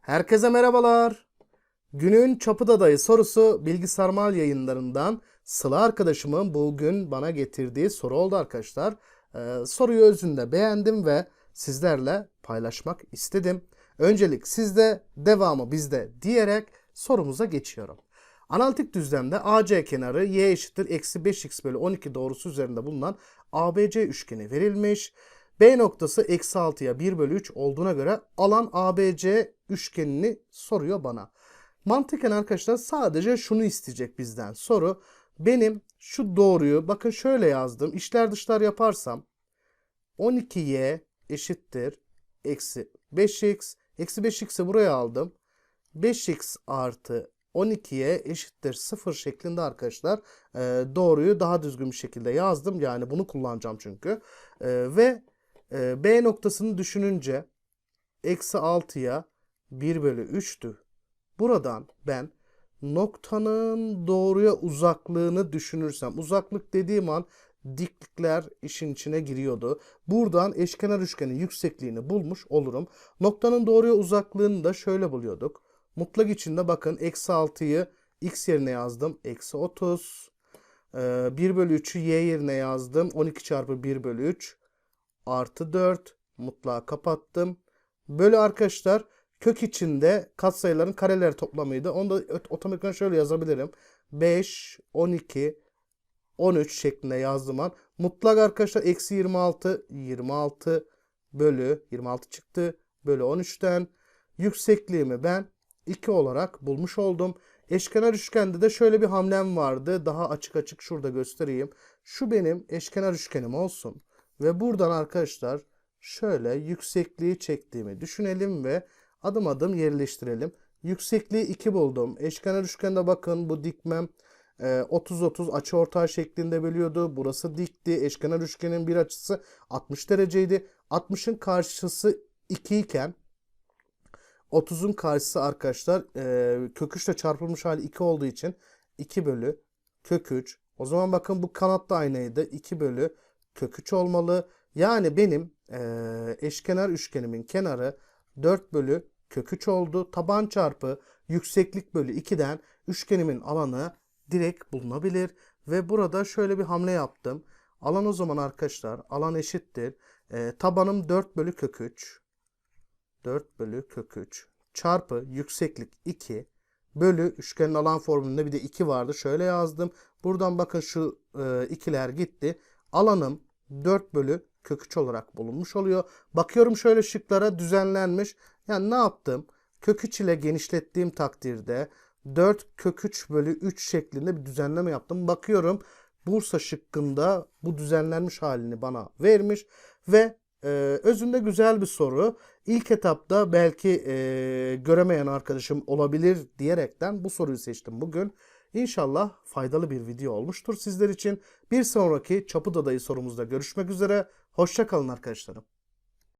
Herkese merhabalar. Günün Çapı Adayı sorusu Bilgi Sarmal yayınlarından Sıla arkadaşımın bugün bana getirdiği soru oldu arkadaşlar. Ee, soruyu özünde beğendim ve sizlerle paylaşmak istedim. Öncelik sizde, devamı bizde diyerek sorumuza geçiyorum. Analitik düzlemde AC kenarı y eşittir eksi 5x bölü 12 doğrusu üzerinde bulunan ABC üçgeni verilmiş. B noktası eksi 6'ya 1 bölü 3 olduğuna göre alan ABC üçgenini soruyor bana. Mantıken arkadaşlar sadece şunu isteyecek bizden. Soru benim şu doğruyu bakın şöyle yazdım. İşler dışlar yaparsam 12y eşittir eksi 5x. Eksi 5x'i buraya aldım. 5x artı 12'ye eşittir 0 şeklinde arkadaşlar e, doğruyu daha düzgün bir şekilde yazdım. Yani bunu kullanacağım çünkü. E, ve e, B noktasını düşününce eksi 6'ya 1 bölü 3'tü. Buradan ben noktanın doğruya uzaklığını düşünürsem uzaklık dediğim an diklikler işin içine giriyordu. Buradan eşkenar üçgenin yüksekliğini bulmuş olurum. Noktanın doğruya uzaklığını da şöyle buluyorduk. Mutlak içinde bakın eksi 6'yı x yerine yazdım. Eksi 30. Ee, 1 bölü 3'ü y yerine yazdım. 12 çarpı 1 bölü 3 artı 4. Mutlağı kapattım. Bölü arkadaşlar kök içinde katsayıların kareleri toplamıydı. Onu da otomatikman şöyle yazabilirim. 5, 12, 13 şeklinde yazdığım an mutlak arkadaşlar eksi 26, 26 bölü 26 çıktı. Bölü 13'ten yüksekliğimi ben 2 olarak bulmuş oldum. Eşkenar üçgende de şöyle bir hamlem vardı. Daha açık açık şurada göstereyim. Şu benim eşkenar üçgenim olsun. Ve buradan arkadaşlar şöyle yüksekliği çektiğimi düşünelim ve adım adım yerleştirelim. Yüksekliği 2 buldum. Eşkenar üçgende bakın bu dikmem 30-30 açı ortay şeklinde bölüyordu. Burası dikti. Eşkenar üçgenin bir açısı 60 dereceydi. 60'ın karşısı 2 iken 30'un karşısı arkadaşlar e, kök 3 ile çarpılmış hali 2 olduğu için 2 bölü kök 3. O zaman bakın bu kanat da aynıydı. 2 bölü kök 3 olmalı. Yani benim e, eşkenar üçgenimin kenarı 4 bölü kök 3 oldu. Taban çarpı yükseklik bölü 2'den üçgenimin alanı direkt bulunabilir. Ve burada şöyle bir hamle yaptım. Alan o zaman arkadaşlar alan eşittir. E, tabanım 4 bölü kök 3. 4 bölü kök 3 çarpı yükseklik 2 bölü üçgenin alan formülünde bir de 2 vardı. Şöyle yazdım. Buradan bakın şu e, ikiler gitti. Alanım 4 bölü kök 3 olarak bulunmuş oluyor. Bakıyorum şöyle şıklara düzenlenmiş. Yani ne yaptım? Kök 3 ile genişlettiğim takdirde 4 kök 3 bölü 3 şeklinde bir düzenleme yaptım. Bakıyorum Bursa şıkkında bu düzenlenmiş halini bana vermiş ve e, özünde güzel bir soru. İlk etapta belki e, göremeyen arkadaşım olabilir diyerekten bu soruyu seçtim bugün. İnşallah faydalı bir video olmuştur sizler için. Bir sonraki Çapı Dadayı sorumuzda görüşmek üzere. Hoşçakalın arkadaşlarım.